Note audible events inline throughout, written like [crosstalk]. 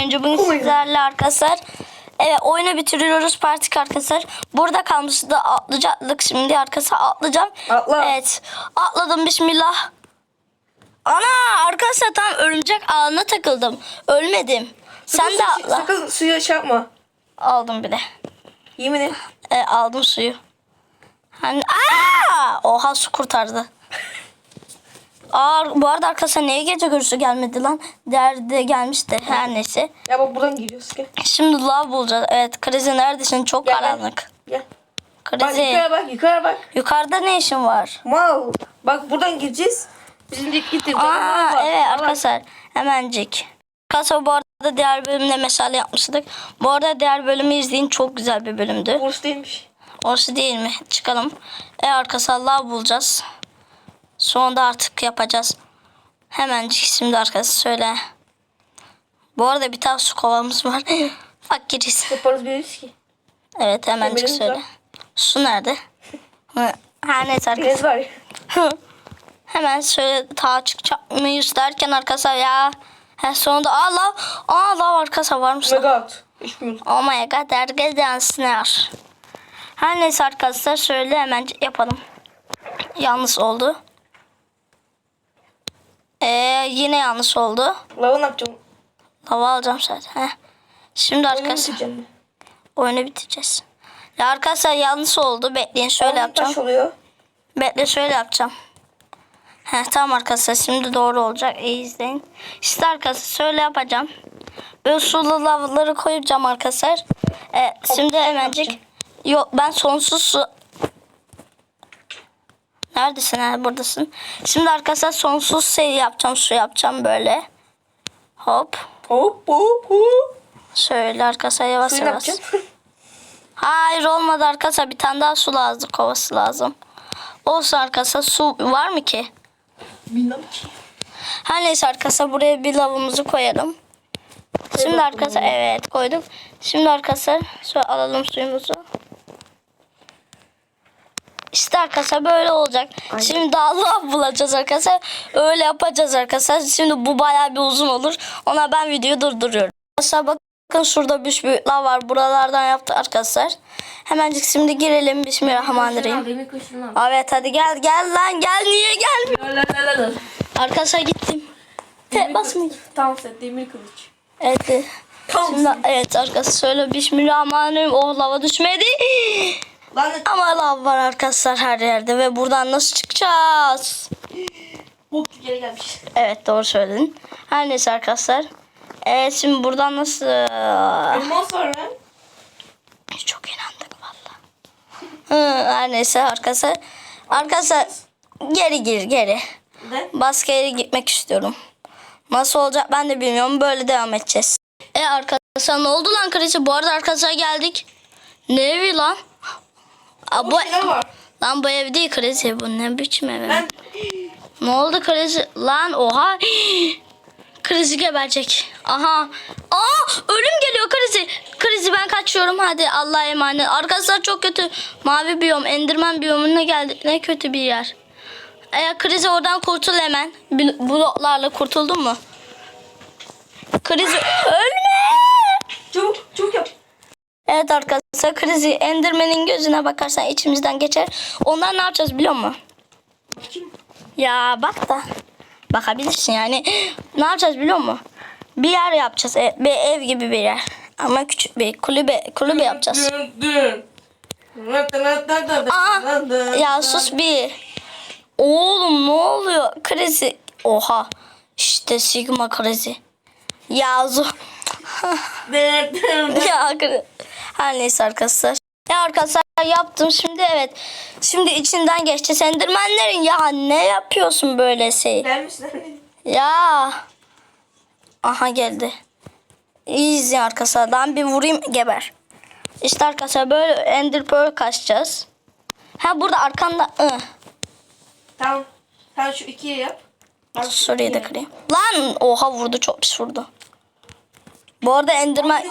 oyuncu. Bugün God. sizlerle arkadaşlar. Evet oyunu bitiriyoruz partik arkadaşlar. Burada kalmıştı da atlayacaktık şimdi arkadaşlar atlayacağım. Atla. Evet atladım bismillah. Ana arkadaşlar tam örümcek ağına takıldım. Ölmedim. Sen de Sakın- atla. Sakın suya şey yapma. Aldım bir de. Yemin et. E, aldım suyu. Hani aa! Oha su kurtardı. [laughs] Aa, bu arada arkadaşlar niye gece görüşü gelmedi lan? Derdi gelmişti her neyse. Ya bak buradan giriyoruz. Gel. Şimdi lav bulacağız. Evet krizi neredesin? Çok Gel, karanlık. Gel. Bak Krizi. yukarı bak yukarı bak. Yukarıda ne işin var? Mal. Bak buradan gireceğiz. Bizim de gittik. Aa evet arkadaşlar hemencik. Arkadaşlar bu arada diğer bölümde mesele yapmıştık. Bu arada diğer bölümü izleyin çok güzel bir bölümdü. Burası değilmiş. Orası değil mi? Çıkalım. E arkadaşlar lav bulacağız. Sonra artık yapacağız. Hemencik şimdi arkadaşlar söyle. Bu arada bir tane su kovamız var. [laughs] Fakiriz. Yaparız biliriz ki. Evet hemencik Demirimiz söyle. var. Su nerede? Neyse arkadaşlar. Deniz var. [laughs] Hemen şöyle ta çıkacak mıyız derken arkadaşlar ya. He, sonunda. Aa lav arkadaşlar varmış. Mega at. Hiç bilmiyorum. Oh my god arkadaşlar. Her neyse arkadaşlar şöyle hemen yapalım. Yanlış oldu. Ee, yine yanlış oldu. Lava ne yapacağım? Hava alacağım zaten. Heh. Şimdi Oyunu arkadaşlar bitireceğim. oyunu bitireceğiz. Ya arkadaşlar yanlış oldu. Bekleyin şöyle Oyun yapacağım. Oluyor. Bekle şöyle yapacağım. Heh, tamam arkadaşlar şimdi doğru olacak. İyi izleyin. İşte arkadaşlar şöyle yapacağım. Böyle sulu lavları koyacağım arkadaşlar. Ee, şimdi hemencik. Yok ben sonsuz su... Neredesin ha buradasın. Şimdi arkadaşlar sonsuz şey yapacağım. Su yapacağım böyle. Hop. Hop hop hop. Şöyle arkadaşlar yavaş Suyu yavaş. [laughs] Hayır olmadı arkadaşlar. Bir tane daha su lazım. Kovası lazım. Olsun arkadaşlar. Su var mı ki? Bilmem ki. Her neyse arkadaşlar buraya bir lavımızı koyalım. Şimdi arkadaşlar evet koyduk. Şimdi arkadaşlar şöyle alalım suyumuzu. İşte arkadaşlar böyle olacak. Şimdi daha lav bulacağız arkadaşlar. Öyle yapacağız arkadaşlar. Şimdi bu bayağı bir uzun olur. Ona ben videoyu durduruyorum. Arkadaşlar bakın şurada bir büyük lav var. Buralardan yaptı arkadaşlar. Hemencik şimdi girelim. Bismillahirrahmanirrahim. Evet hadi gel gel lan gel niye gelmiyor? La la la la. Arkadaşlar gittim. Te basmayın. Tam set demir kılıç. Evet. Şimdi evet arkadaşlar söyle Bismillahirrahmanirrahim. Oh lava düşmedi. Lan Ama lav var arkadaşlar her yerde ve buradan nasıl çıkacağız? hop geri gelmiş. Evet doğru söyledin. Her neyse arkadaşlar. Evet şimdi buradan nasıl? Elmas var lan. Çok inandık valla. Hı, Her neyse arkadaşlar. Arkadaşlar geri gir geri. Ne? Başka yere gitmek istiyorum. Nasıl olacak ben de bilmiyorum. Böyle devam edeceğiz. E arkadaşlar ne oldu lan Krisi? Bu arada arkadaşlar geldik. Ne evi lan? Aa, bu, var. lan bu ev değil Krisi. Bu ne biçim ev? Ben Ne oldu Krisi? Lan oha. Krizi geberecek. Aha. Aa ölüm geliyor Krizi. Krizi ben kaçıyorum hadi Allah'a emanet. Arkadaşlar çok kötü. Mavi biyom, endirmen biyomuna geldik. Ne kötü bir yer. Eğer krizi oradan kurtul hemen. Bl- Bloklarla kurtuldun mu? Krizi ölme. çabuk çabuk yap. Evet arkadaşlar krizi endirmenin gözüne bakarsan içimizden geçer. Onlar ne yapacağız biliyor musun? Kim? Ya bak da bakabilirsin yani. Ne yapacağız biliyor musun? Bir yer yapacağız. E, Bir ev gibi bir yer. Ama küçük bir kulübe kulübe yapacağız. Aa, ya sus bir. Oğlum ne oluyor? Krizi. Oha. İşte sigma krizi. Ya zo- [laughs] ya kri- her neyse arkadaşlar. Ya arkadaşlar yaptım şimdi evet. Şimdi içinden geçeceğiz. Endermenlerin ya ne yapıyorsun böyle şey? Ya. Aha geldi. İyi izleyin arkadaşlar. Ben bir vurayım geber. İşte arkadaşlar böyle Ender Pearl kaçacağız. Ha burada arkanda. Ih. Tamam. Sen şu ikiye yap. Ben Şurayı da kırayım. Lan oha vurdu çok pis vurdu. Bu arada Enderman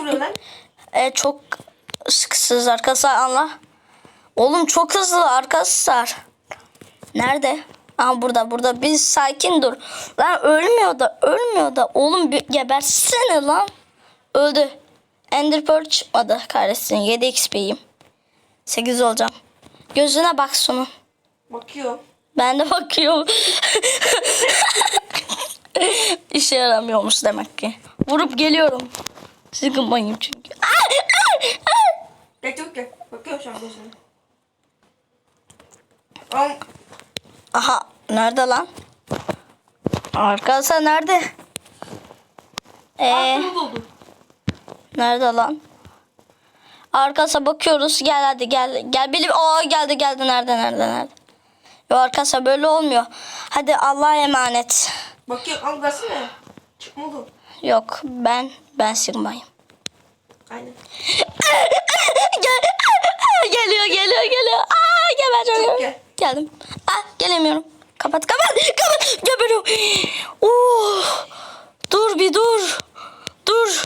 e, çok sıkısız arkadaşlar Allah. Oğlum çok hızlı arkadaşlar. Nerede? Aha burada burada. Biz sakin dur. Lan ölmüyor da ölmüyor da. Oğlum bir gebersene lan. Öldü. Ender Pearl çıkmadı. Kahretsin. 7 XP'yim. 8 olacağım. Gözüne bak sonu. Bakıyorum. Ben de bakıyorum. [laughs] İşe yaramıyormuş demek ki. Vurup geliyorum. Sıkılmayayım çünkü. Gel çabuk gel. Bakıyorum şu an gözüne. Aha nerede lan? Arkadaşlar nerede? Ee, Aklımı nerede lan? Arkadaşlar bakıyoruz. Gel hadi gel. Gel bilim. Aa geldi geldi. Nerede nerede nerede? Yo arkadaşlar böyle olmuyor. Hadi Allah'a emanet. Bakıyorum. Al versene. Çıkmadı. Yok ben ben Sigma'yım. Aynen. Gel, [laughs] geliyor geliyor geliyor. Aa gebereceğim. Gel. Geldim. Aa gelemiyorum. Kapat kapat kapat. Geberiyorum. Oo. Dur bir dur. Dur.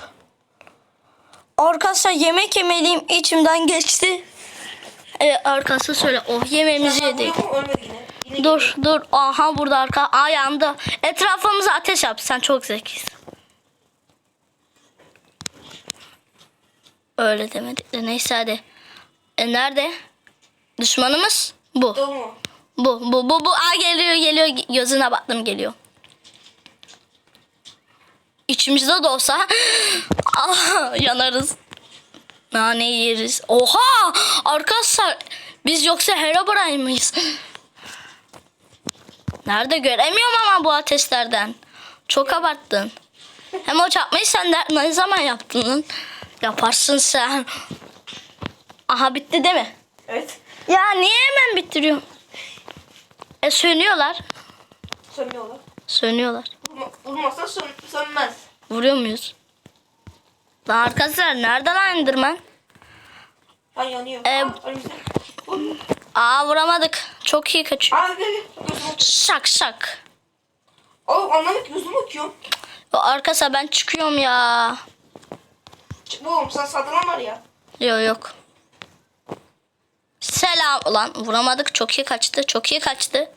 Arkadaşlar yemek yemeliyim içimden geçti. Evet arkadaşlar söyle. Oh yemeğimizi yedik. Dur dur. Aha burada arka. Aa yandı. Etrafımıza ateş yap. Sen çok zekisin. Öyle demedik de neyse hadi. E nerede? Düşmanımız bu. Doğru mu? Bu bu bu bu. Aa geliyor geliyor. Gözüne baktım geliyor. İçimizde de olsa [gasps] ah, yanarız. Nane yeriz. Oha! Arkadaşlar biz yoksa Herobrine mıyız? Nerede göremiyorum ama bu ateşlerden. Çok abarttın. Hem o çarpmayı sen de, ne zaman yaptın lan? Yaparsın sen. Aha bitti değil mi? Evet. Ya niye hemen bitiriyorsun? E sönüyorlar. Sönüyorlar. Sönüyorlar. Vurma, vurmazsa sön, sönmez. Vuruyor muyuz? Lan arkadaşlar nerede lan Enderman? Ben yanıyor. Ee, Aa, vuramadık. Çok iyi kaçıyor. Aa gel gel. Şak şak. Oğlum anlamak gözüme bakıyorum. Yo, Arkadaşlar ben çıkıyorum ya. Çıkma oğlum sen saldıran var ya. Yok yok. Selam. Ulan vuramadık. Çok iyi kaçtı. Çok iyi kaçtı.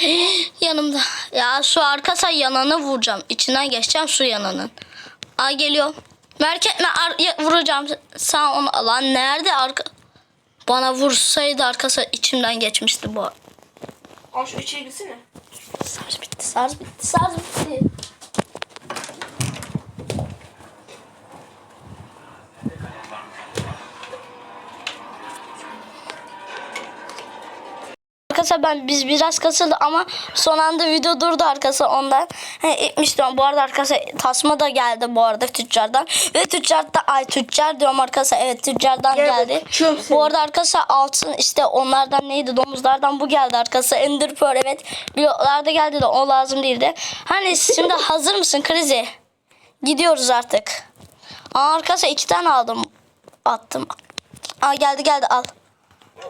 [gasps] Yanımda. Ya su arkasa yananı vuracağım. İçinden geçeceğim su yananın. Aa geliyor. Merak etme vuracağım. Sen onu lan nerede arka bana vursaydı arkası içimden geçmişti bu. Al şu içeri gitsene. Sarz bitti, sarz bitti, sarz bitti. Arkadaşlar ben biz biraz kasıldı ama son anda video durdu arkası ondan. He, itmiştim. Bu arada arkadaşlar tasma da geldi bu arada tüccardan. Ve tüccar da ay tüccar diyorum arkadaşlar. Evet tüccardan Gel geldi. Bu arada arkadaşlar altın işte onlardan neydi domuzlardan bu geldi arkadaşlar. Ender Pearl evet. Biyolarda geldi de o lazım değildi. Hani şimdi [laughs] hazır mısın Krizi? Gidiyoruz artık. Aa, arkadaşlar iki tane aldım. Attım. Aa geldi geldi al.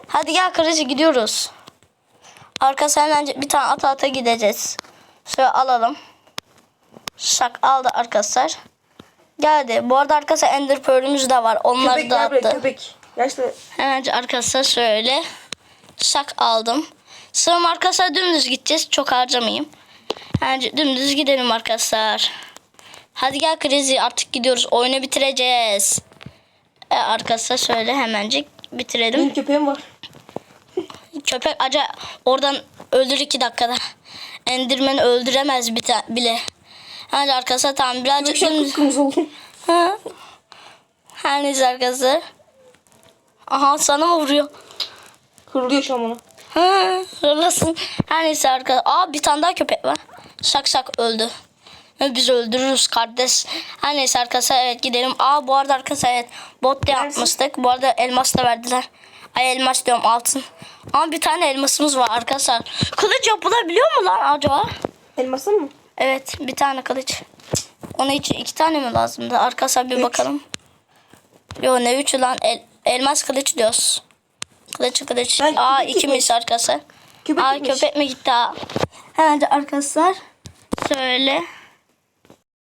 Hadi gel Krizi gidiyoruz. Arkadaşlar hemen bir tane ata ata gideceğiz. Şöyle alalım. Şak aldı arkadaşlar. Geldi. Bu arada arkadaşlar Ender Pearl'ümüz de var. Onları Köpek da attı. köpek. Yaşlı. Hemen arkadaşlar şöyle şak aldım. Sığım arkadaşlar dümdüz gideceğiz. Çok harcamayayım. Hemen dümdüz gidelim arkadaşlar. Hadi gel Krizi artık gidiyoruz. Oyunu bitireceğiz. E, arkadaşlar şöyle hemencik bitirelim. Benim köpeğim var. Köpek acayip oradan öldür iki dakikada. Enderman öldüremez bile. Hadi arkadaşlar tamam birazcık oldu. Ha. Her neyse arkadaşlar. Aha sana mı vuruyor? Kırılıyor şu an bana. Ha, hırlasın. Her neyse arkadaşlar. Aa bir tane daha köpek var. Şak şak öldü. Biz öldürürüz kardeş. Her neyse arkadaşlar evet gidelim. Aa bu arada arkadaşlar evet bot da yapmıştık. Bu arada elmas da verdiler. Ay elmas diyorum altın. Ama bir tane elmasımız var arkadaşlar. Kılıç yapılabiliyor mu lan acaba? Elmasın mı? Evet bir tane kılıç. Ona için iki tane mi lazımdı? Arkadaşlar bir Üç. bakalım. Yo ne üçü lan? El- elmas kılıç diyoruz. Kılıç kılıç. Ben Aa ikimiz arkadaşlar. Köpek Aa gitmiş. köpek mi gitti ha? Hemen arkadaşlar şöyle.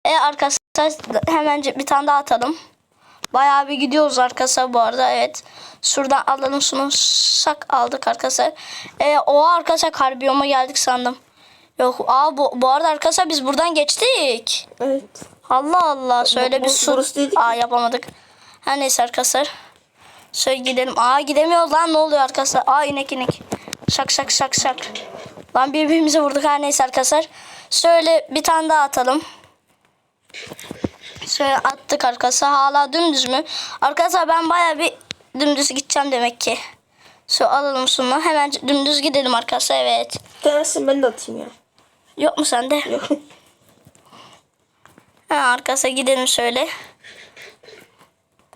E arkadaşlar hemen bir tane daha atalım. Bayağı bir gidiyoruz arkadaşlar bu arada evet. Şuradan alalım şunu sak aldık arkadaşlar. E, o arkadaşlar karbiyoma geldik sandım. Yok aa bu, bu arada arkadaşlar biz buradan geçtik. Evet. Allah Allah. Şöyle bu- bir su. Aa yapamadık. Her neyse arkadaşlar. Şöyle gidelim. Aa gidemiyoruz lan ne oluyor arkadaşlar? Aa inek inek. Şak şak şak şak. Lan birbirimize vurduk her neyse arkadaşlar. Şöyle bir tane daha atalım. Şöyle attık arkadaşlar. Hala dümdüz mü? Arkadaşlar ben baya bir dümdüz gideceğim demek ki. Şu alalım şunu. Hemen dümdüz gidelim arkadaşlar. Evet. Tanesini ben de atayım ya. Yok mu sende? Yok. [laughs] Ha, arkasına gidelim şöyle.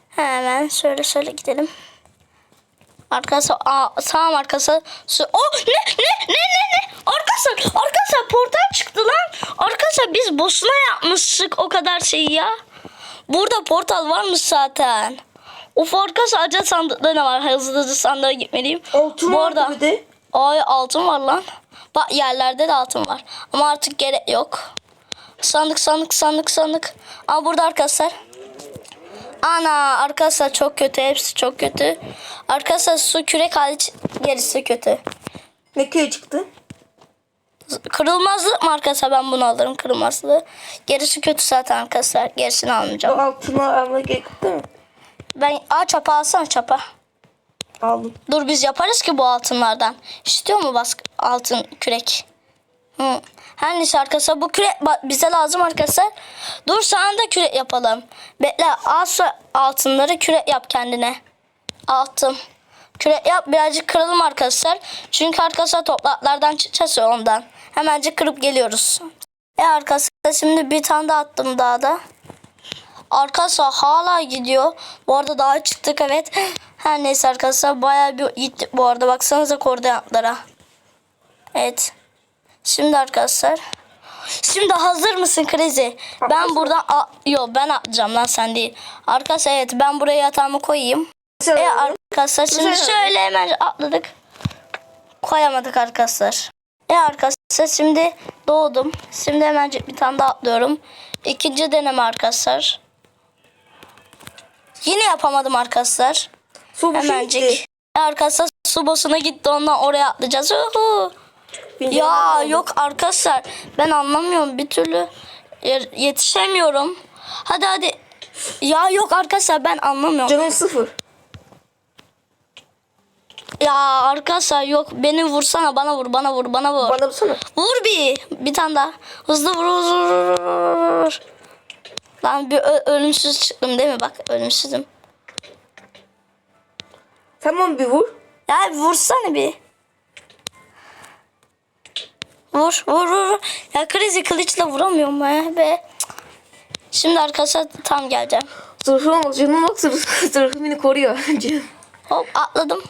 Hemen şöyle şöyle gidelim. Arkası tamam arkası su. Oh ne ne ne ne ne? Arkası arkası portal çıktı lan. Arkası biz boşuna yapmıştık o kadar şeyi ya. Burada portal varmış zaten. Of arkası acı sandıkta ne var? Hızlı hızlı sandığa gitmeliyim. Altın Bu arada bir de. ay altın var lan. Bak yerlerde de altın var. Ama artık gerek yok. Sandık sandık sandık sandık. Aa burada arkadaşlar. Ana arkadaşlar çok kötü. Hepsi çok kötü. Arkadaşlar su kürek hariç gerisi kötü. Ne köy çıktı? Kırılmazlık mı arkadaşlar ben bunu alırım kırılmazlığı. Gerisi kötü zaten arkadaşlar. Gerisini O almayacağım. altına almaya gerek yok değil mi? Ben aa çapa alsana çapa. Aldım. Dur biz yaparız ki bu altınlardan. İstiyor mu baskı altın kürek? Hı. Her neyse arkadaşlar bu kürek bize lazım arkadaşlar. Dur sana da kürek yapalım. Bekle şu altınları kürek yap kendine. Attım. Kürek yap birazcık kıralım arkadaşlar. Çünkü arkadaşlar topraklardan çıkacağız ondan. Hemencik kırıp geliyoruz. E arkadaşlar şimdi bir tane daha attım daha da. Arkadaşlar hala gidiyor. Bu arada daha çıktık evet. [laughs] Her neyse arkadaşlar bayağı bir gittik bu arada. Baksanıza koordinatlara. Evet. Şimdi arkadaşlar. Şimdi hazır mısın Crazy? Ben buradan... A- Yo ben atlayacağım lan sen değil. Arkadaşlar evet ben buraya yatağımı koyayım. Sen E arkadaşlar şimdi Güzel. şöyle hemen atladık. Koyamadık arkadaşlar. E arkadaşlar şimdi doğdum. Şimdi hemen bir tane daha atlıyorum. İkinci deneme arkadaşlar. Yine yapamadım arkadaşlar. Su şey Hemencik. gitti. E arkadaşlar su bosuna gitti ondan oraya atlayacağız. Uhu. Ya yok arkadaşlar ben anlamıyorum bir türlü yetişemiyorum. Hadi hadi. Ya yok arkadaşlar ben anlamıyorum. Canım sıfır. Ya arkadaşlar yok beni vursana bana vur bana vur bana vur. Bana baksana. Vur bir bir tane daha. Hızlı vur hızlı vur. Lan bir ölümsüz çıktım değil mi bak ölümsüzüm. Tamam bir vur. Ya vursana bir. Vur vur vur. Ya krizi kılıçla vuramıyorum ben be. Cık. Şimdi arkadaşlar tam geleceğim. Zırhım olmaz. Canım bak zırh, zırhım beni koruyor. [laughs] Hop atladım.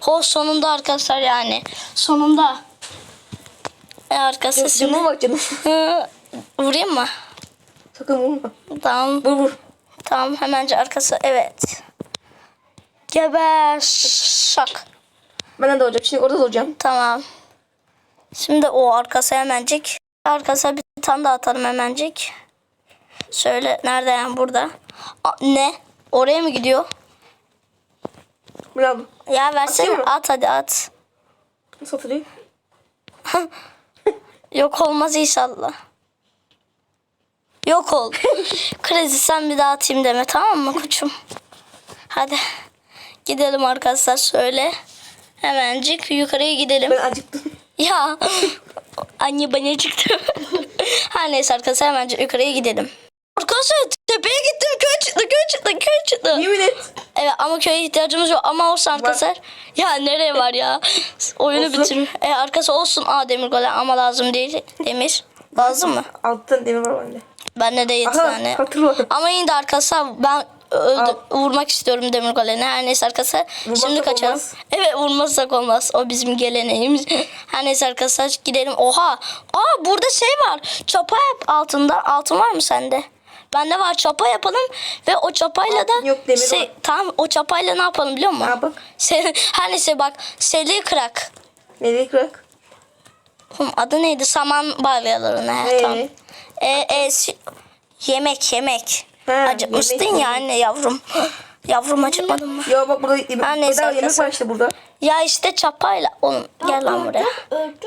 Ho sonunda arkadaşlar yani. Sonunda. E arkadaşlar şimdi. Canıma bak canım. Hı, vurayım mı? Sakın vurma. Tamam. Vur vur. Tamam hemenci arkası. Evet. Geber. Şak. Benden de olacak. Şimdi orada da olacağım. Tamam. Şimdi o arkası hemencik. Arkasına bir tane daha atalım hemencik. Şöyle nerede yani burada. Aa, ne? Oraya mı gidiyor? Bravo. Ya versene Atayım mı? at hadi at. Nasıl? [laughs] Yok olmaz inşallah. Yok ol. [laughs] Kredi sen bir daha atayım deme tamam mı koçum? Hadi. Gidelim arkadaşlar şöyle. Hemencik yukarıya gidelim. Ben acıktım. Ya anne bana çıktı. Her neyse arkadaşlar hemen yukarıya gidelim. Arkadaşlar tepeye gittim köy çıktı köy çıktı köy çıktı. Yemin et. Evet ama köye ihtiyacımız yok ama olsun arkadaşlar. Ya nereye var ya? Oyunu Olsun. bitir. E arkası olsun. Aa demir golem ama lazım değil. Demir. Lazım mı? Alttan demir var bende. Bende de 7 Aha tane. hatırla. Ama yine de arkadaşlar ben öldü, vurmak istiyorum demir golemi. Her neyse arkadaşlar. Vurmazsak Şimdi kaçalım. olmaz. Evet vurmazsak olmaz. O bizim geleneğimiz. [laughs] Her neyse arkadaşlar gidelim. Oha. Aa burada şey var. Çapa yap altında. Altın var mı sende? Bende var çapa yapalım ve o çapayla da Altın yok, demir şey, var. tamam o çapayla ne yapalım biliyor musun? Ne yapalım? Şey, [laughs] her neyse bak seli kırak. Nereye kırak? Adı neydi? Saman balyalarına. He, Ee? tamam. E, e, si- yemek yemek. Ha, Acıkmıştın yemek ya anne yavrum. [gasps] Yavrum acıkmadın mı? Ya bak burada yemek, Her neyse bedava yemek arkadaşlar. var işte burada. Ya işte çapayla. Oğlum gel lan buraya.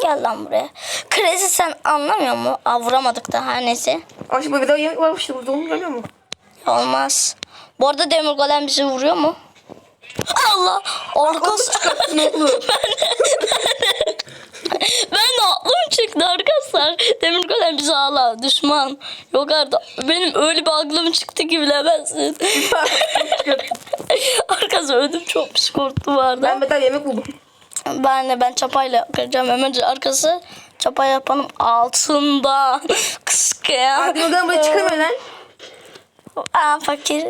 Gel lan buraya. Crazy sen anlamıyor mu? Aa, vuramadık da her neyse. Ama şimdi bedava yemek var işte burada onu görmüyor musun? Olmaz. Bu arada demir golem bizi vuruyor mu? Allah! Arkası... Ne olur? [laughs] ben aklım çıktı arkadaşlar. Demir golem bizi ağla. Düşman. Yok artık. Benim öyle bir aklım çıktı ki bilemezsin. [laughs] arkadaşlar ödüm çok bu arada. ben bedava yemek buldum. Ben de ben çapayla kıracağım. Hemen arkası çapa yapalım altında. [laughs] Kıskı ya. Bakalım buraya çıkamıyor lan. Aa, fakir.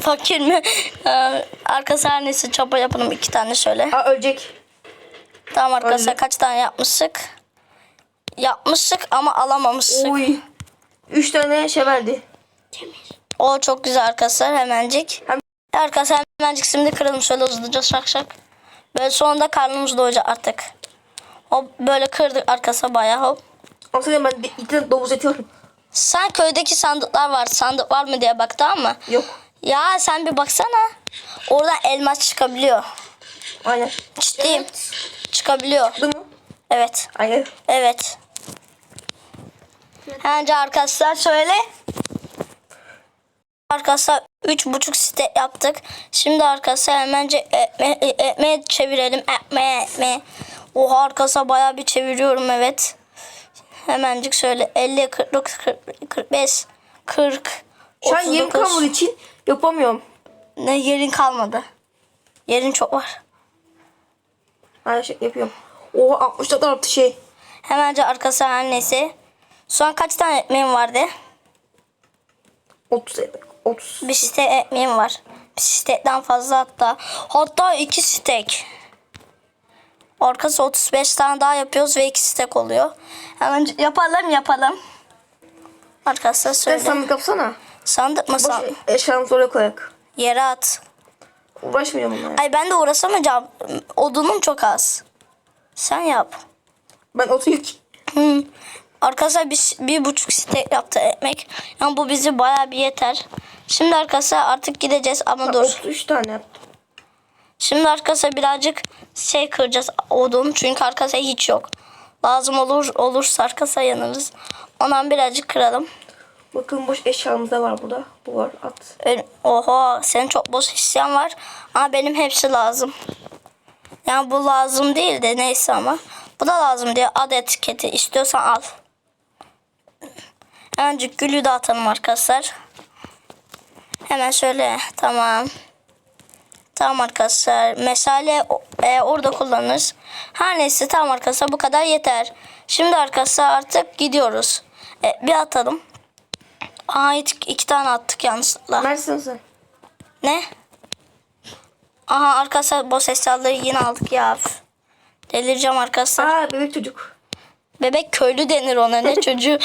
Fakir mi? Ee, arkası her neyse çapa yapalım iki tane şöyle. Aa ölecek. Tamam arkadaşlar Öyle. kaç tane yapmıştık? Yapmıştık ama alamamıştık. Oy. Üç tane şey verdi. O çok güzel arkadaşlar hemencik. Hem- Arkadaşlar hemencik şimdi kıralım şöyle hızlıca şak şak. Böyle sonunda karnımız doyacak artık. Hop böyle kırdık arkası bayağı hop. Sana ben iki tane domuz eti var. Sen köydeki sandıklar var. Sandık var mı diye baktı ama. Yok. Ya sen bir baksana. Oradan elmas çıkabiliyor. Aynen. Ciddiyim. Çıkabiliyor. Değil mi? Evet. Aynen. Evet. Bence arkadaşlar söyle. Arkadaşlar üç buçuk site yaptık. Şimdi arkadaşlar hemence ekme, ekmeğe çevirelim. Ekmeğe ekmeğe. Oha arkadaşlar bayağı bir çeviriyorum evet. Hemencik şöyle 50, 49, 40, 45, 40, Şu an yerim 39. kalmadığı için yapamıyorum. Ne yerin kalmadı. Yerin çok var. Aynen şey yapıyorum. Oha 60 tane arttı şey. Hemence arkası neyse. Şu an kaç tane ekmeğim vardı? 30 yemek. 30. Bir stek ekmeğim var. Bir stekten fazla hatta. Hatta iki stek. Arkası 35 tane daha yapıyoruz ve iki stek oluyor. Hemen yapalım yapalım. Sen söyle. sandık yapsana. Sandık mı sandık? eşyalarımızı oraya koyak. Yere at. Uğraşmıyorum bunlarla. Ay ben de uğraşamayacağım. Odunum çok az. Sen yap. Ben otu yok. Hı. Arkadaşlar bir, bir buçuk stek yaptı ekmek. Yani bu bizi bayağı bir yeter. Şimdi arkadaşlar artık gideceğiz ama dur. 33 tane yaptım. Şimdi arkadaşlar birazcık şey kıracağız odun. Çünkü arkadaşlar hiç yok. Lazım olur olursa arkadaşlar yanarız. Ondan birazcık kıralım. Bakın boş eşyamız da var burada. Bu var at. Oha senin çok boş isyan var. Ama benim hepsi lazım. Yani bu lazım değil de neyse ama. Bu da lazım diye ad etiketi. İstiyorsan al. Önce gülü de atalım arkadaşlar. Hemen şöyle tamam. Tamam arkadaşlar. Mesale e, orada kullanırız. Her neyse tamam arkadaşlar bu kadar yeter. Şimdi arkadaşlar artık gidiyoruz. E, bir atalım. Aa iki, iki tane attık yanlışlıkla. Neredesin sen? Ne? Aha arkadaşlar boş eşyaları yine aldık ya. Delireceğim arkadaşlar. Aa bebek çocuk. Bebek köylü denir ona ne [laughs] çocuğu.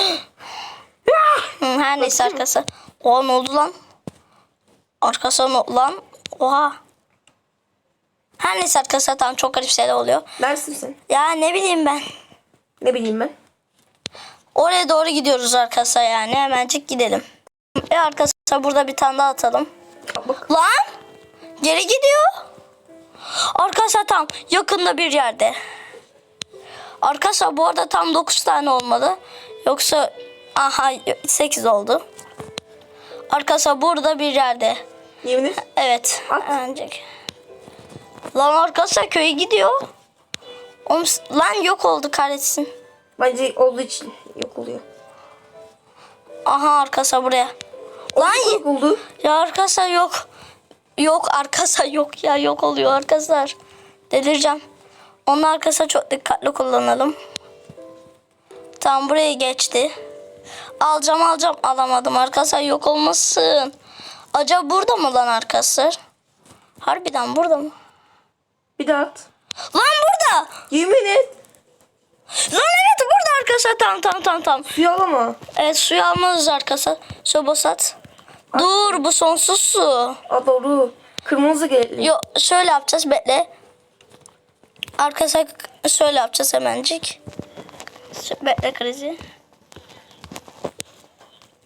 Her neyse arkadaşlar. Oha ne oldu lan? Arkadaşlar ne oldu lan? Oha. Her neyse arkadaşlar tamam çok garip şeyler oluyor. Neredesin sen? Ya ne bileyim ben. Ne bileyim ben. Oraya doğru gidiyoruz arkadaşlar yani. Hemencik gidelim. Ve arkadaşlar burada bir tane daha atalım. Al bak. Lan! Geri gidiyor. Arkadaşlar tam yakında bir yerde. Arkadaşlar bu arada tam 9 tane olmalı. Yoksa aha 8 oldu. Arkadaşlar burada bir yerde. Yemin et. Evet. Ancak. Lan arkadaşlar köye gidiyor. Oğlum, lan yok oldu kahretsin. Bence olduğu için yok oluyor. Aha arkadaşlar buraya. Lan Yok oldu. Ya arkadaşlar yok. Yok arkadaşlar yok ya yok oluyor arkadaşlar. Delireceğim. Onun arkasına çok dikkatli kullanalım. Tamam buraya geçti. Alacağım alacağım alamadım arkadaşlar yok olmasın. Acaba burada mı lan arkadaşlar? Harbiden burada mı? Bir daha at. Lan burada. Yemin et. Lan evet burada arkadaşlar tamam tamam tamam tamam. Suyu alama. Evet suyu almalıyız arkadaşlar. Su bosat. Dur bu sonsuz su. Aa doğru. Kırmızı gerekli. Yo şöyle yapacağız bekle. Arkadaşlar şöyle yapacağız hemencik. Bekle krizi.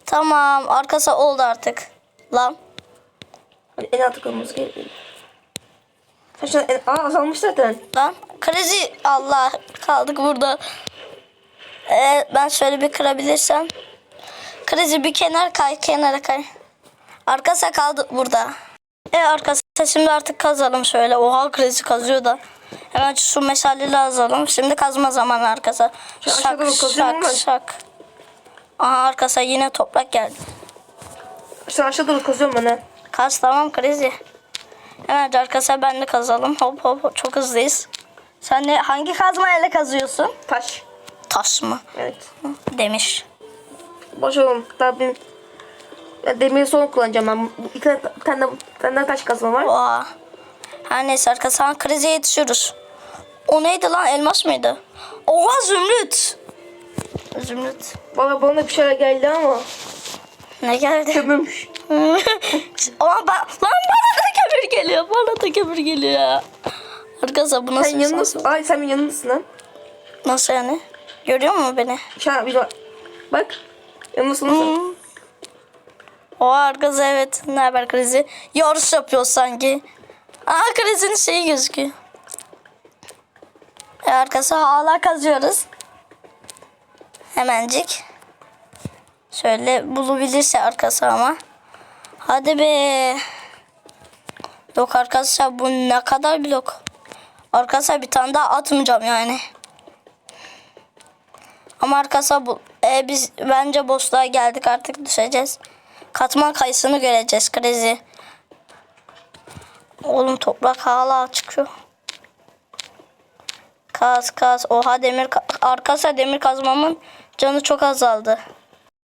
Tamam arkası oldu artık. Lan. Hadi en gerekiyor. Sen şu an en... Aa azalmış zaten. Lan krizi Allah kaldık burada. Ee, ben şöyle bir kırabilirsem. Krizi bir kenar kay kenara kay. Arkası kaldı burada. E arkası şimdi artık kazalım şöyle. Oha krizi kazıyor da. Hemen şu meşaleleri azalım. Şimdi kazma zamanı arkası. Şak şak şak. Aha arkası yine toprak geldi. An aşağı doğru kazıyorum ben ha. Kaz tamam krizi. Hemen arkası ben de kazalım. Hop hop. çok hızlıyız. Sen ne hangi kazmayla kazıyorsun? Taş. Taş mı? Evet. Demiş. Boş olun. Daha benim... Ya demiri son kullanacağım ben. İki tane, bir tane, bir tane daha taş kazma var. Oha. Her neyse arkadaşlar krize yetişiyoruz. O neydi lan elmas mıydı? Oha zümrüt. Zümrüt. Valla bana bir şeyler geldi ama Ne geldi? kömürmüş. [laughs] Ama ben, lan bana da kömür geliyor. Bana da kömür geliyor. Arkadaşlar bu nasıl Sen bir yanındasın. sansür? Ay sen benim yanındasın lan. Nasıl yani? Görüyor musun beni? Şu an bir bak. Bak. Yanındasın nasıl? Hmm. O arkadaşlar evet. Ne haber krizi? Yarış yapıyor sanki. Aa krizin şeyi gözüküyor. E, arkası hala kazıyoruz. Hemencik. Şöyle bulabilirse arkası ama. Hadi be. Yok arkadaşlar bu ne kadar blok. Arkadaşlar bir tane daha atmayacağım yani. Ama arkadaşlar bu e, biz bence boşluğa geldik artık düşeceğiz. Katman kayısını göreceğiz krizi. Oğlum toprak hala çıkıyor. Kaz kaz. Oha demir ka- arkası demir kazmamın canı çok azaldı.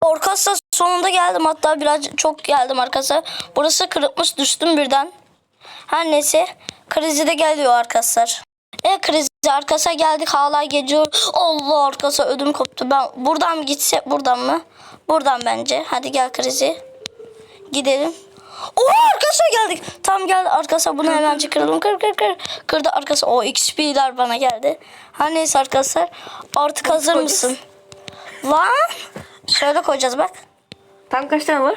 Orkasa sonunda geldim hatta biraz çok geldim arkadaşlar. Burası kırıkmış düştüm birden. Her neyse krizi de geliyor arkadaşlar. E krizi arkası geldik hala geliyor. Allah arkası ödüm koptu. Ben buradan mı gitsek buradan mı? Buradan bence. Hadi gel krizi. Gidelim. Oha arkası geldik. Tam geldi arkası bunu hemen kıralım. Kır kır kır. Kırdı arkası. O XP'ler bana geldi. Her neyse arkadaşlar. Artık hazır mısın? Lan. Şöyle koyacağız bak. Tam kaç tane var?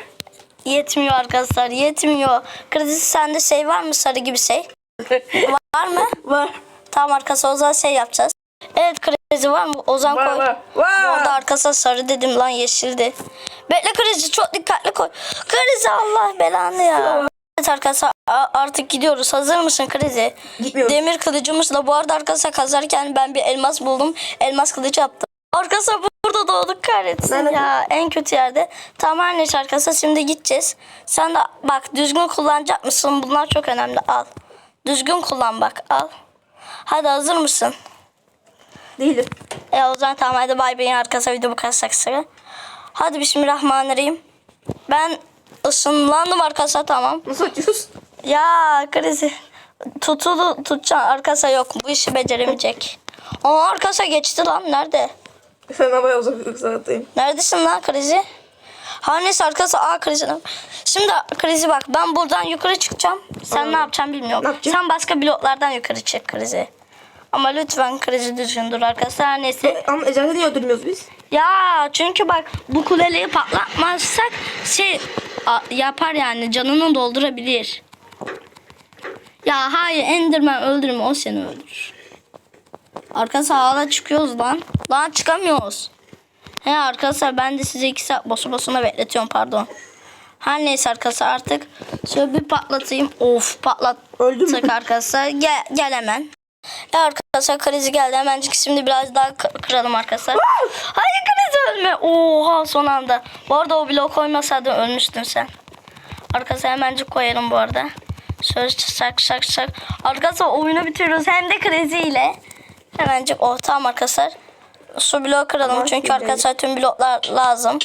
Yetmiyor arkadaşlar yetmiyor. Krizi sende şey var mı sarı gibi şey? Var mı? var. Tamam arkası o zaman şey yapacağız. Evet krizi var mı? O zaman Var koy. var. Var. Orada arkasına sarı dedim lan yeşildi. Bekle krizi çok dikkatli koy. Krizi Allah belanı ya. Evet arkadaşlar artık gidiyoruz. Hazır mısın krizi? Gitmiyoruz. Demir kılıcımızla bu arada arkadaşlar kazarken ben bir elmas buldum. Elmas kılıcı yaptım. Arkadaşlar burada doğduk kahretsin ya. En kötü yerde. Tamam her neyse arkadaşlar şimdi gideceğiz. Sen de bak düzgün kullanacak mısın? Bunlar çok önemli. Al. Düzgün kullan bak al. Hadi hazır mısın? Değilim. E o zaman tamam hadi bay bay arkadaşlar video bu kadar saksı. Hadi bismillahirrahmanirrahim. Ben ısınlandım arkadaşlar tamam. Nasıl açıyoruz? Ya krizi. Tutulu tutacaksın arkadaşlar yok bu işi beceremeyecek. Aa arkadaşlar geçti lan nerede? Sen havaya uzak uzaktayım. Neredesin lan krizi? Ha neyse arkadaşlar aa krizi. Şimdi krizi bak ben buradan yukarı çıkacağım. Sen Aa. ne yapacaksın bilmiyorum. Ne yapacağım? Sen başka bloklardan yukarı çık krizi. Ama lütfen krizi düzgün dur arkadaşlar Her neyse. Ama Eczacı niye öldürmüyoruz biz? Ya çünkü bak bu kuleleri patlatmazsak şey a- yapar yani canını doldurabilir. Ya hayır Enderman öldürme o seni öldürür. Arkadaşlar hala çıkıyoruz lan. Lan çıkamıyoruz. He arkadaşlar ben de size iki saat bosu bosuna bekletiyorum pardon. Her neyse arkadaşlar artık şöyle bir patlatayım. Of patlattık Öldüm mü? arkadaşlar. Gel, gel hemen. Ya arkadaşlar krizi geldi. Hemencik şimdi biraz daha kı- kıralım arkadaşlar. Hayır krizi ölme. Oha son anda. Bu arada o bloğu koymasaydın ölmüştün sen. Arkadaşlar hemencik koyalım bu arada. Şöyle şak şak şak. Arkadaşlar oyunu bitiriyoruz. Hem de kriziyle. Hemencik oh tamam arkadaşlar. Şu bloğu kıralım. Ama Çünkü güzel. arkadaşlar tüm bloklar lazım.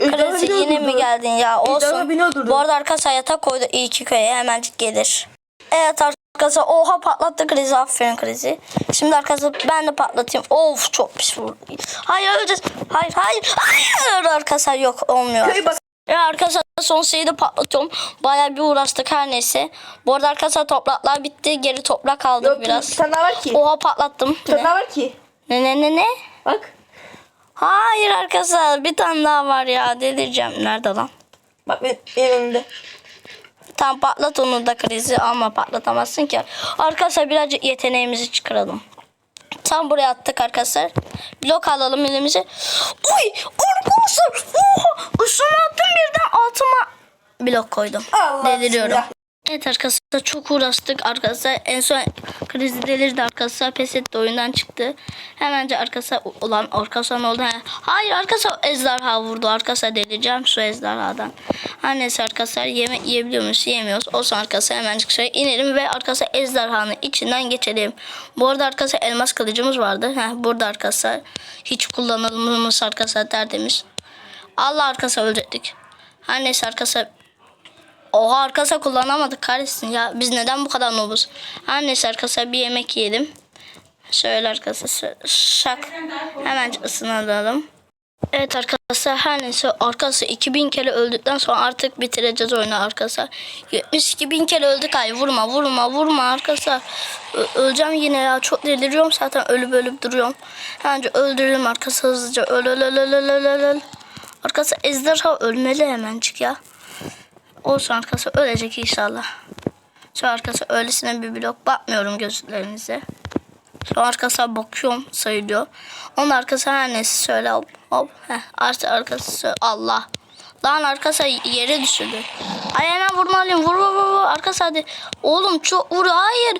Beni yine mi geldin ya? Olsun. Bu arada arkadaşlar yatak koydu iyi ki köye hemencik gelir. Evet arkadaşlar oha patlattı krizi aferin krizi. Şimdi arkadaşlar ben de patlatayım. Of çok pis vurdu. Hayır öleceğiz. Hayır hayır hayır arkadaşlar yok olmuyor. Köy bak. Ya arkadaşlar son şeyi de patlatıyorum. Bayağı bir uğraştık her neyse. Bu arada arkadaşlar topraklar bitti. Geri toprak aldık Yok bir biraz. daha var ki. Oha patlattım. Daha var ki. Ne ne ne ne? Bak. Hayır arkadaşlar bir tane daha var ya delireceğim. Nerede lan? Bak benim, önümde. Tam patlat onu da krizi ama patlatamazsın ki. Arkadaşlar birazcık yeteneğimizi çıkaralım. Tam buraya attık arkadaşlar. Blok alalım elimize. Uy arkadaşlar. Oha. Üstüne attım birden altıma blok koydum. Allah Deliriyorum. bismillah. Evet arkadaşlar çok uğraştık arkadaşlar. En son krizi delirdi arkadaşlar. Pes etti oyundan çıktı. Hemence arkadaşlar olan arkadaşlar oldu? Ha, Hayır arkadaşlar ejderha vurdu. Arkadaşlar delireceğim şu ejderhadan. Her neyse arkadaşlar yemek yiyebiliyor muyuz? Yemiyoruz. Olsun arkadaşlar hemencik şöyle inelim ve arkadaşlar ejderhanın içinden geçelim. Bu arada arkadaşlar elmas kılıcımız vardı. Heh, burada arkadaşlar hiç kullanılmamış arkadaşlar tertemiz. Allah arkadaşlar ölecektik. Her neyse arkadaşlar Oha arkadaşlar kullanamadık kahretsin ya. Biz neden bu kadar nobuz? Her neyse arkadaşlar bir yemek yiyelim. Şöyle arkadaşlar şak. Hemen ısınalım. Evet arkadaşlar her neyse arkadaşlar 2000 kere öldükten sonra artık bitireceğiz oyunu arkadaşlar. 72 bin kere öldük ay vurma vurma vurma arkadaşlar. Ö- öleceğim yine ya çok deliriyorum zaten ölüp ölüp duruyorum. Bence öldürelim arkadaşlar hızlıca öl öl öl öl öl öl. Arkadaşlar ejderha ölmeli hemencik ya. Olsun arkası ölecek inşallah. Şu arkası öylesine bir blok bakmıyorum gözlerinize. Şu arkası bakıyorum sayılıyor. Onun arkası her neyse söyle hop hop. Heh, artı arkası Allah. Lan arkası yere düşürdü. Ay hemen vurmalıyım. Vur vur vur. vur. Arkası hadi. Oğlum çok vur. Hayır.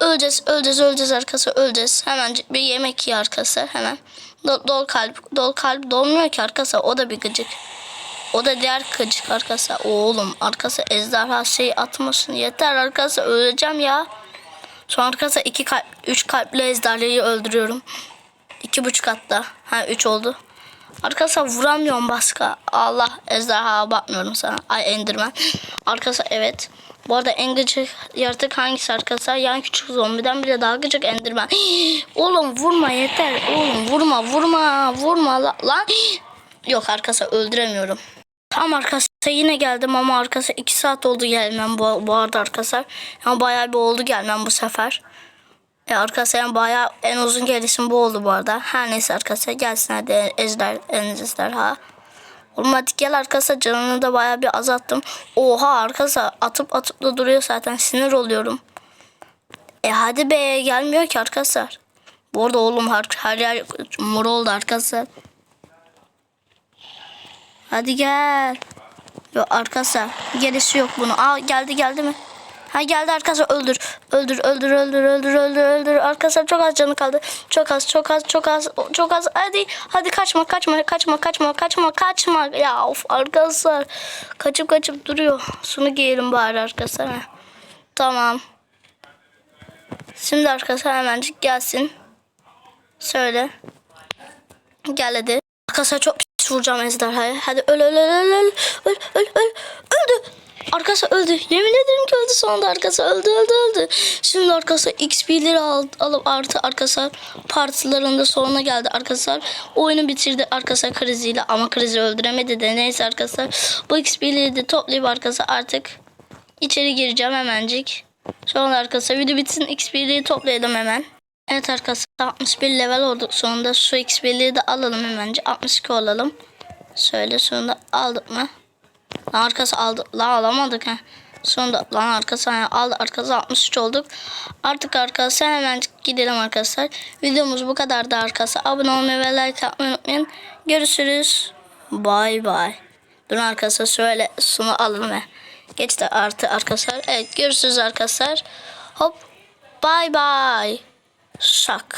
Öleceğiz öleceğiz öleceğiz arkası öleceğiz. Hemen bir yemek ye arkası hemen. Do- dol kalp dol kalp dolmuyor ki arkası o da bir gıcık. O da diğer gıcık arkası. Oğlum arkası ejderha şey atmasın. Yeter arkası öleceğim ya. An arkası iki kalp, üç kalpli ejderhayı öldürüyorum. İki buçuk hatta. Ha üç oldu. Arkası vuramıyorum başka. Allah ejderha bakmıyorum sana. Ay endirmen. [laughs] Arkası evet. Bu arada en gıcık yaratık hangisi arkadaşlar? Yan küçük zombiden bile daha gıcık endirmen. [gasps] Oğlum vurma yeter. Oğlum vurma vurma vurma la- lan. [gasps] Yok arkası öldüremiyorum. Tam arkası yine geldim ama arkası 2 saat oldu gelmem bu, bu arada arkadaşlar. Yani bayağı bir oldu gelmem bu sefer. E arkadaşlar yani bayağı en uzun gelişim bu oldu bu arada. Her neyse arkadaşlar gelsin hadi ejder, en ejderha. Oğlum hadi gel arkadaşlar canını da bayağı bir azalttım. Oha arkadaşlar atıp atıp da duruyor zaten sinir oluyorum. E hadi be gelmiyor ki arkadaşlar. Bu arada oğlum her, her yer mor oldu arkadaşlar. Hadi gel. Yok arkadaşlar gerisi yok bunu. Aa geldi geldi mi? Ha geldi arkadaşlar öldür. Öldür öldür öldür öldür öldür öldür. Arkadaşlar çok az canı kaldı. Çok az çok az çok az çok az. Hadi hadi kaçma kaçma kaçma kaçma kaçma kaçma. Ya of arkadaşlar. Kaçıp kaçıp duruyor. Şunu giyelim bari arkadaşlar. Tamam. Şimdi arkadaşlar hemencik gelsin. Söyle. Gel hadi. Arkadaşlar çok pis vuracağım ejderhaya. Hadi öl öl öl öl öl öl öl öl öldü. Arkası öldü. Yemin ederim ki öldü sonunda arkası öldü öldü öldü. Şimdi arkası XP'leri al, alıp artı arkası partilerinde sonuna geldi arkadaşlar. Oyunu bitirdi arkası kriziyle ama krizi öldüremedi de neyse arkadaşlar. Bu XP'leri de toplayıp arkası artık içeri gireceğim hemencik. Sonra arkadaşlar video bitsin XP'leri toplayalım hemen. Evet arkadaşlar 61 level olduk sonunda. Şu XP'leri de alalım hemen. 62 olalım. Şöyle sonunda aldık mı? Lan arkası aldık. Lan alamadık ha. Sonunda lan arkası hani aldı arkası 63 olduk. Artık arkası hemen gidelim arkadaşlar. Videomuz bu kadar da arkası. Abone olmayı ve like atmayı unutmayın. Görüşürüz. Bay bay. Dur arkadaşlar şöyle sunu alalım ve geçti artı arkadaşlar. Evet görüşürüz arkadaşlar. Hop. Bay bay. suck